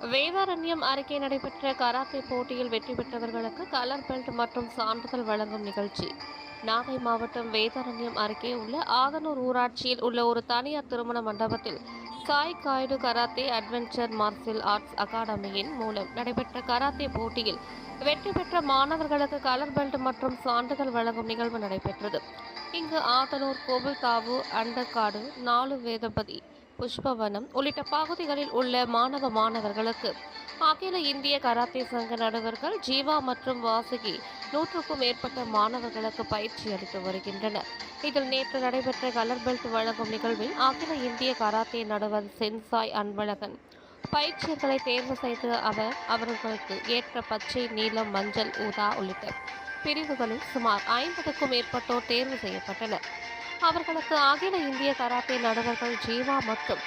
வேதாரண்யம் அருகே நடைபெற்ற கராத்தே போட்டியில் வெற்றி பெற்றவர்களுக்கு கலர் பெல்ட் மற்றும் சான்றிதழ் வழங்கும் நிகழ்ச்சி. நாகை மாவட்டம் வேதாரண்யம் அருகே உள்ள ஆதனூர் ஊராட்சியில் உள்ள ஒரு தனியார் திருமண மண்டபத்தில் Sai guide karate adventure martial arts அகாடமியின் மூலம் நடைபெற்ற கராத்தே போட்டியில் வெற்றி பெற்ற மாணவர்களுக்கு கலர் பெல்ட் மற்றும் சான்றிதழ் வழங்கும் நிகழ்வு நடைபெற்றது. இங்கு ஆதனூர் கோவில்தாவு அண்டக்காடு நாலு வேதபதி புஷ்பவனம் உள்ளிட்ட பகுதிகளில் உள்ள மாணவ மாணவர்களுக்கு அகில இந்திய கராத்தே சங்க நடுவர்கள் ஜீவா மற்றும் வாசுகி நூற்றுக்கும் மேற்பட்ட மாணவர்களுக்கு பயிற்சி அளித்து வருகின்றனர். இதில் நேற்று நடைபெற்ற கலர் பெல்ட் வழங்கும் நிகழ்வில் அகில இந்திய கராத்தே நடுவர் சென்சாய் அன்பழகன் பயிற்சியர்களை தேர்வு செய்து அவர் அவர்களுக்கு ஏற்ற பச்சை நீலம் மஞ்சள் ஊதா உள்ளிட்ட பிரிவுகளில் சுமார் ஐம்பதுக்கும் மேற்பட்டோர் தேர்வு செய்யப்பட்டனர். அவர்களுக்கு அகில இந்திய கராத்தே நடுவர்கள் ஜீவா மற்றும்